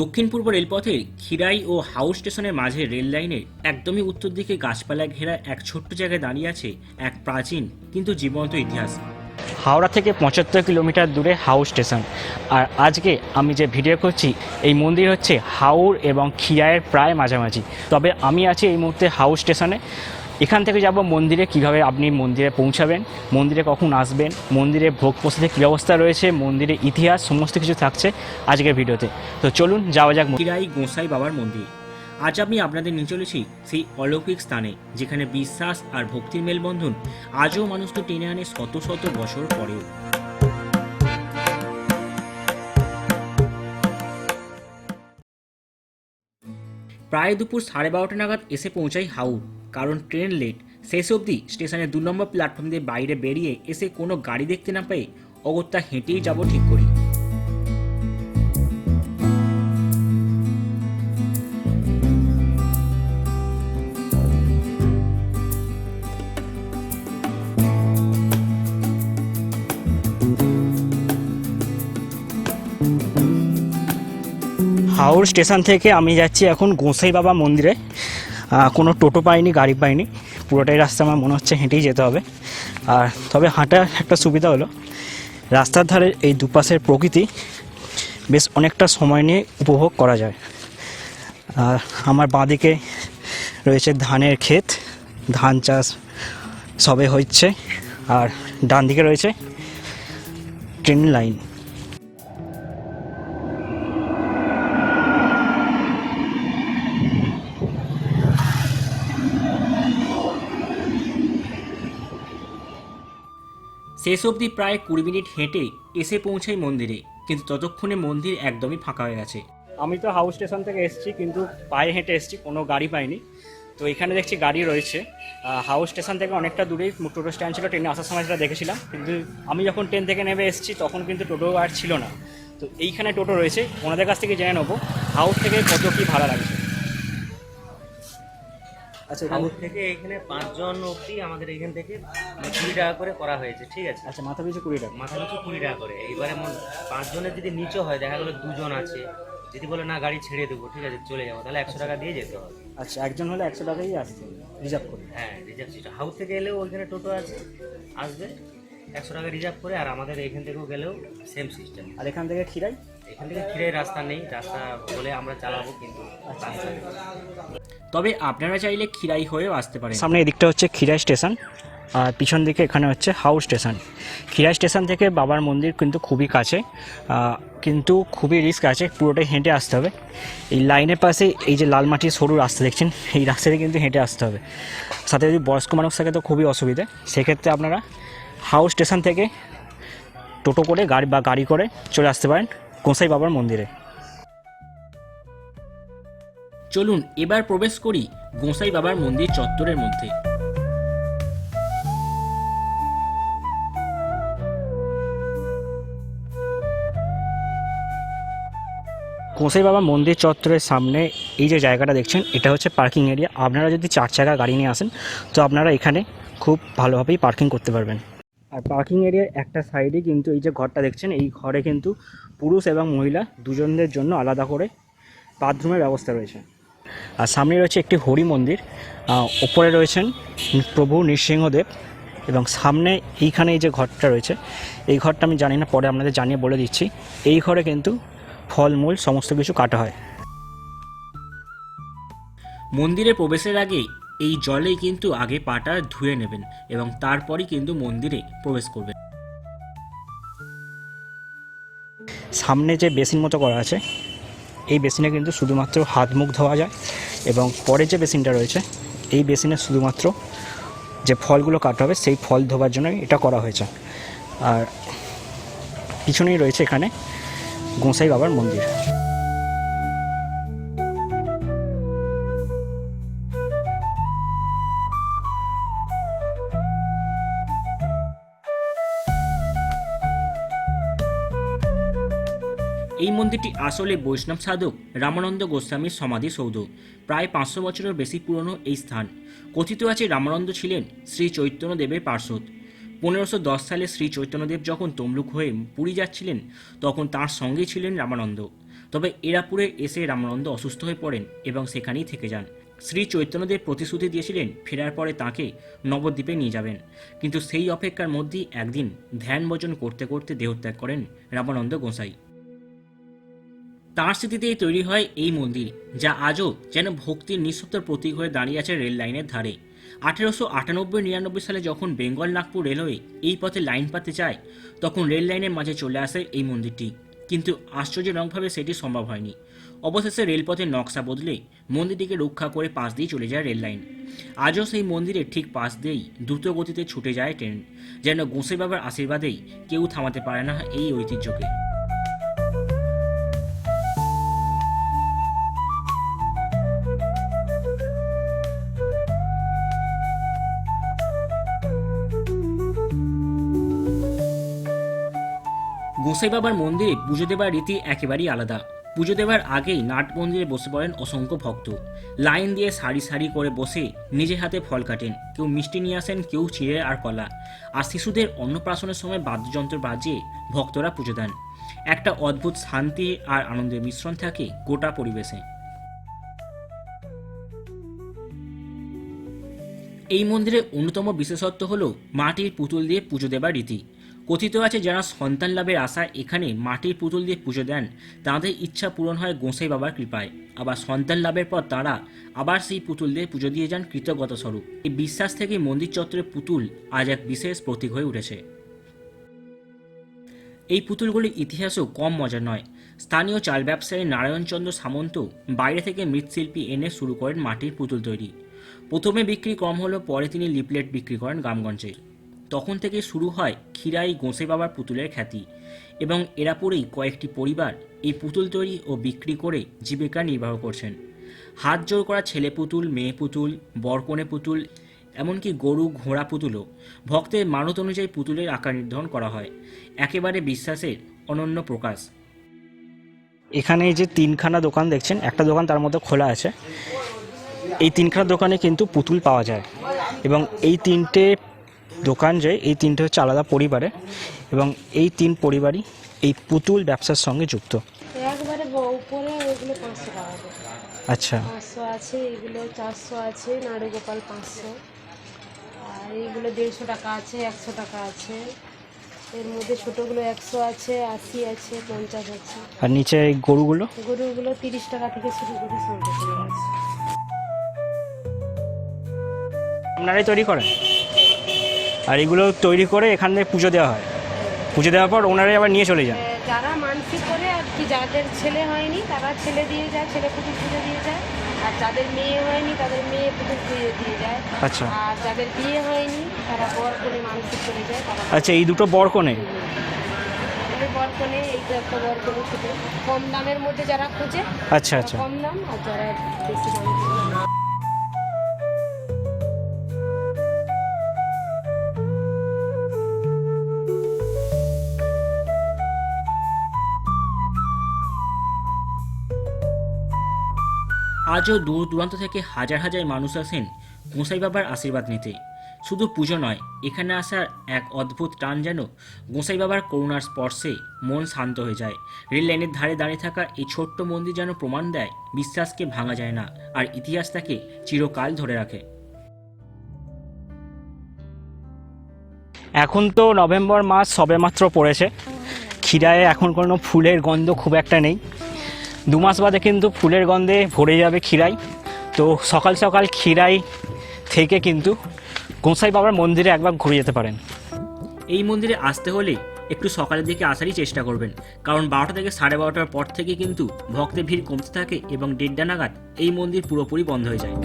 দক্ষিণ পূর্ব রেলপথের খিরাই ও হাউস স্টেশনের মাঝে রেল লাইনের একদমই উত্তর দিকে গাছপালা ঘেরা এক ছোট্ট জায়গায় দাঁড়িয়ে আছে এক প্রাচীন কিন্তু জীবন্ত ইতিহাস। হাওড়া থেকে পঁচাত্তর কিলোমিটার দূরে হাউস স্টেশন। আর আজকে আমি যে ভিডিও করছি, এই মন্দির হচ্ছে হাওড় এবং খিরাইয়ের প্রায় মাঝামাঝি। তবে আমি আছি এই মুহূর্তে হাউস স্টেশনে। এখান থেকে যাব মন্দিরে, কীভাবে আপনি মন্দিরে পৌঁছাবেন, মন্দিরে কখন আসবেন, মন্দিরে ভোগ প্রস্তুতির কী ব্যবস্থা রয়েছে মন্দিরের ইতিহাস, সমস্ত কিছু থাকছে আজকের ভিডিওতে। তো চলুন যাওয়া যাক খিরাই গোসাই বাবার মন্দির। আজ আমি আপনাদের নিয়ে চলেছি সেই অলৌকিক স্থানে, যেখানে বিশ্বাস আর ভক্তির মেলবন্ধন আজও মানুষকে টেনে আনে শত শত বছর পরেও। প্রায় দুপুর সাড়ে বারোটা নাগাদ এসে পৌঁছাই হাউড়। কারণ ট্রেন লেট। শেষ অবধি স্টেশনের দু নম্বর প্ল্যাটফর্ম দিয়ে বাইরে বেরিয়ে এসে কোনো গাড়ি দেখতে না পেয়ে অগত্যা হেঁটেই যাব ঠিক করি হাওড় স্টেশন থেকে আমি যাচ্ছি এখন গোসাই বাবা মন্দিরে। কোনো টোটো পাইনি, গাড়ি পাইনি। পুরোটাই রাস্তা আমার মনে হচ্ছে হেঁটেই যেতে হবে। আর তবে হাঁটার একটা সুবিধা হলো, রাস্তার ধারে এই দুপাশের প্রকৃতি বেশ অনেকটা সময় নিয়ে উপভোগ করা যায়। আর আমার বাঁদিকে রয়েছে ধানের ক্ষেত, ধান চাষ সবে হচ্ছে। আর ডান দিকে রয়েছে ট্রেন লাইন। শেষ অবধি প্রায় কুড়ি মিনিট হেঁটে এসে পৌঁছাই মন্দিরে, কিন্তু ততক্ষণে মন্দির একদমই ফাঁকা হয়ে গেছে। আমি তো হাউস স্টেশন থেকে এসেছি, কিন্তু পায়ে হেঁটে এসেছি, কোনো গাড়ি পাইনি। তো এখানে দেখছি গাড়ি রয়েছে। হাউস স্টেশন থেকে অনেকটা দূরেই টোটো স্ট্যান্ড ছিল, ট্রেনে আসার সময় সেটা দেখেছিলাম। কিন্তু আমি যখন ট্রেন থেকে নেমে এসেছি, তখন কিন্তু টোটো আর ছিল না। তো এইখানে টোটো রয়েছে, ওনাদের কাছ থেকে জেনে নেব, হাউস থেকে কত কী ভাড়া লাগছে। আচ্ছা হাউস থেকে এখানে পাঁচজন অবধি আমাদের এখান থেকে কুড়ি টাকা করে করা হয়েছে ঠিক আছে? আচ্ছা মাথা পিছু কুড়ি টাকা। মাথা পিছু কুড়ি টাকা করে। এইবারে মন- পাঁচজনের যদি নিচে হয় দেখা গেলো দুজন আছে যদি বলে না গাড়ি ছেড়ে দেবো ঠিক আছে চলে যাব তাহলে একশো টাকা দিয়ে যেতে হবে। আচ্ছা একজন হলে একশো টাকাই আসছে রিজার্ভ করে। হ্যাঁ রিজার্ভ সিস্টেম হাউস থেকে এলেও ওইখানে টোটো আছে আসবে একশো টাকা রিজার্ভ করে আর আমাদের এখান থেকেও গেলেও সেম সিস্টেম আর এখান থেকে খিরাই এখান থেকে ফিরে রাস্তা নেই রাস্তা বলে আমরা চালাবো কিন্তু নেই। তবে আপনারা চাইলে খিরাই হয়েও আসতে পারেন। সামনে এদিকটা হচ্ছে খিরাই স্টেশন, আর পিছন দিকে এখানে হচ্ছে হাউস স্টেশন। খিরাই স্টেশন থেকে বাবার মন্দির কিন্তু খুবই কাছে কিন্তু খুবই রিস্ক আছে, পুরোটাই হেঁটে আসতে হবে। এই লাইনের পাশে এই যে লাল মাটির সরু রাস্তা দেখছেন, এই রাস্তাতে কিন্তু হেঁটে আসতে হবে। সাথে যদি বয়স্ক মানুষ থাকে তো খুবই অসুবিধে। সেক্ষেত্রে আপনারা হাউস স্টেশন থেকে টোটো করে গাড়ি বা গাড়ি করে চলে আসতে পারেন গোসাই বাবার মন্দিরে। চলুন এবার প্রবেশ করি গোসাই বাবার মন্দির চত্বরের মধ্যে। গোসাই বাবা মন্দির চত্বরের সামনে এই যে জায়গাটা দেখছেন, এটা হচ্ছে পার্কিং এরিয়া। আপনারা যদি চার চাকা গাড়ি নিয়ে আসেন, তো আপনারা এখানে খুব ভালোভাবেই পার্কিং করতে পারবেন। আর পার্কিং এরিয়ার একটা সাইডে কিন্তু এই যে ঘরটা দেখছেন, এই ঘরে কিন্তু পুরুষ এবং মহিলা দুজনদের জন্য আলাদা করে বাথরুমের ব্যবস্থা রয়েছে। আর সামনে রয়েছে একটি হরি মন্দির ওপরে রয়েছেন প্রভু নৃসিংহদেব এবং সামনে এইখানে এই যে ঘরটা রয়েছে এই ঘরটা আমি জানি না পরে আপনাদের জানিয়ে বলে দিচ্ছি। এই ঘরে কিন্তু ফলমূল সমস্ত কিছু কাটা হয়। মন্দিরে প্রবেশের আগে এই জলে কিন্তু আগে পাটা ধুয়ে নেবেন এবং তারপরই কিন্তু মন্দিরে প্রবেশ করবেন। সামনে যে বেসিন মতো করা আছে এই বেসিনে কিন্তু শুধুমাত্র হাত মুখ ধোয়া যায় এবং পরে যে বেসিনটা রয়েছে, এই বেসিনে শুধুমাত্র যে ফলগুলো কাটা হবে, সেই ফল ধোবার জন্য এটা করা হয়েছে। আর পিছনেই রয়েছে এখানে গোঁসাই বাবার মন্দির। এই মন্দিরটি আসলে বৈষ্ণব সাধক রামানন্দ গোস্বামীর সমাধিসৌধ প্রায় পাঁচশো বছরের বেশি পুরনো এই স্থান। কথিত আছে রামানন্দ ছিলেন শ্রী চৈতন্যদেবের পার্শ্বদ। পনেরোশো দশ সালে শ্রী চৈতন্যদেব যখন তমলুক হয়ে পুরী যাচ্ছিলেন, তখন তার সঙ্গেই ছিলেন রামানন্দ। তবে এরাপুরে এসে রামানন্দ অসুস্থ হয়ে পড়েন এবং সেখানেই থেকে যান। শ্রী চৈতন্যদেব প্রতিশ্রুতি দিয়েছিলেন ফেরার পরে তাকে নবদ্বীপে নিয়ে যাবেন। কিন্তু সেই অপেক্ষার মধ্যেই একদিন ধ্যান ভোজন করতে করতে দেহত্যাগ করেন রামানন্দ গোসাই। তাঁর স্মৃতিতেই তৈরি হয় এই মন্দির, যা আজও যেন ভক্তির নিঃশব্দ প্রতীক হয়ে দাঁড়িয়ে আছে রেল লাইনের ধারে। আঠেরোশো আটানব্বই নিরানব্বই সালে যখন বেঙ্গল নাগপুর রেলওয়ে এই পথে লাইন পাতে চায় তখন রেল লাইনের মাঝে চলে আসে এই মন্দিরটি। কিন্তু আশ্চর্যজনকভাবে সেটি সম্ভব হয়নি। অবশেষে রেলপথের নকশা বদলে মন্দিরটিকে রক্ষা করে পাশ দিয়ে চলে যায় রেল লাইন। আজও সেই মন্দিরের ঠিক পাশ দিয়েই দ্রুত গতিতে ছুটে যায় ট্রেন, যেন গোসে বাবার আশীর্বাদেই কেউ থামাতে পারে না এই ঐতিহ্যকে। গোসাই বাবার মন্দিরে পুজো দেবার রীতি একেবারেই আলাদা। পুজো দেওয়ার আগেই নাট মন্দিরে বসে পড়েন অসংখ্য ভক্ত। লাইন দিয়ে সারি সারি করে বসে নিজে হাতে ফল কাটেন, কেউ মিষ্টি নিয়ে আসেন, কেউ চিড়ে আর কলা। আর শিশুদের অন্নপ্রাশনের সময় বাদ্যযন্ত্র বাজিয়ে ভক্তরা পুজো দেন। একটা অদ্ভুত শান্তি আর আনন্দের মিশ্রণ থাকে গোটা পরিবেশে। এই মন্দিরের অন্যতম বিশেষত্ব হল মাটির পুতুল দিয়ে পুজো দেবার রীতি। কথিত আছে যারা সন্তান লাভের আশায় এখানে মাটির পুতুল দিয়ে পুজো দেন, তাদের ইচ্ছা পূরণ হয় গোসাই বাবার কৃপায়। আবার সন্তান লাভের পর তারা আবার সেই পুতুল দিয়ে পুজো দিয়ে যান কৃতজ্ঞতা স্বরূপ। এই বিশ্বাস থেকে মন্দির চত্বরের পুতুল আজ এক বিশেষ প্রতীক হয়ে উঠেছে। এই পুতুলগুলির ইতিহাসও কম মজার নয়। স্থানীয় চাল ব্যবসায়ী নারায়ণচন্দ্র সামন্ত বাইরে থেকে মৃৎশিল্পী এনে শুরু করেন মাটির পুতুল তৈরি। প্রথমে বিক্রি কম হলেও পরে তিনি লিপলেট বিক্রি করেন গ্রামগঞ্জে। তখন থেকে শুরু হয় ক্ষীরাই গোঁসে বাবার পুতুলের খ্যাতি এবং এরা পরেই কয়েকটি পরিবার এই পুতুল তৈরি ও বিক্রি করে জীবিকা নির্বাহ করছেন। হাত জোর করা ছেলে পুতুল, মেয়ে পুতুল, বরকনে পুতুল, এমনকি গরু, ঘোড়া পুতুলও ভক্তের মানত অনুযায়ী পুতুলের আকার নির্ধারণ করা হয়। একেবারে বিশ্বাসের অনন্য প্রকাশ। এখানে যে তিনখানা দোকান দেখছেন, একটা দোকান তার মধ্যে খোলা আছে। এই তিনখানা দোকানে কিন্তু পুতুল পাওয়া যায় এবং এই তিনটে দোকান যে এই তিনটে হচ্ছে আলাদা পরিবারে এবং এই তিন পরিবারই এই পুতুল ব্যবসার সঙ্গে যুক্ত। একবারে উপরে ওইগুলো পাঁচশো টাকা আচ্ছা। পাঁচশো আছে এগুলো চারশো আছে নাড়ুগোপাল পাঁচশো। আর এইগুলো দেড়শো টাকা আছে একশো টাকা আছে। এর মধ্যে ছোটোগুলো একশো আছে আশি আছে পঞ্চাশ আছে। আর নিচে এই গরুগুলো? গরুগুলো তিরিশ টাকা থেকে শুরু করে সব আছে। আপনারাই তৈরি করেন? আর এগুলো তৈরি করে এখান পুজো দেওয়া হয়। পুজো দেওয়ার পর ওনারাই আবার নিয়ে চলে যান। যারা মানসিক করে আর কি যাদের ছেলে হয়নি তারা ছেলে দিয়ে যায় ছেলে পুতুল পুজো দিয়ে যায়। আর যাদের মেয়ে হয়নি তাদের মেয়ে পুতুল পুজো দিয়ে যায়। আচ্ছা। আর যাদের বিয়ে হয়নি তারা বর করে মানসিক করে যায় আচ্ছা এই দুটো বরকনে এটা বরকনে এইটা একটা বরকনে কম দামের মধ্যে যারা খোঁজে আচ্ছা আচ্ছা। কম দাম আর যারা বেশি দাম আজও দূর দূরান্ত থেকে হাজার হাজার মানুষ আসেন গোসাই বাবার আশীর্বাদ নিতে। শুধু পুজো নয়, এখানে আসার এক অদ্ভুত টান যেন গোসাই বাবার করুণার স্পর্শে মন শান্ত হয়ে যায়। রেল লাইনের ধারে দাঁড়িয়ে থাকা এই ছোট্ট মন্দির যেন প্রমাণ দেয়, বিশ্বাসকে ভাঙা যায় না আর ইতিহাস তাকে চিরকাল ধরে রাখে। এখন তো নভেম্বর মাস সবেমাত্র পড়েছে। ক্ষীরায় এখন কোনো ফুলের গন্ধ খুব একটা নেই। দু মাস বাদে কিন্তু ফুলের গন্ধে ভরে যাবে ক্ষীরাই। তো সকাল সকাল ক্ষীরাই থেকে কিন্তু গোসাই বাবার মন্দিরে একবার ঘুরে যেতে পারেন। এই মন্দিরে আসতে হলে একটু সকালের দিকে আসারই চেষ্টা করবেন। কারণ বারোটা থেকে সাড়ে বারোটার পর থেকে কিন্তু ভক্তের ভিড় কমতে থাকে এবং দেড়টা নাগাদ এই মন্দির পুরোপুরি বন্ধ হয়ে যায়।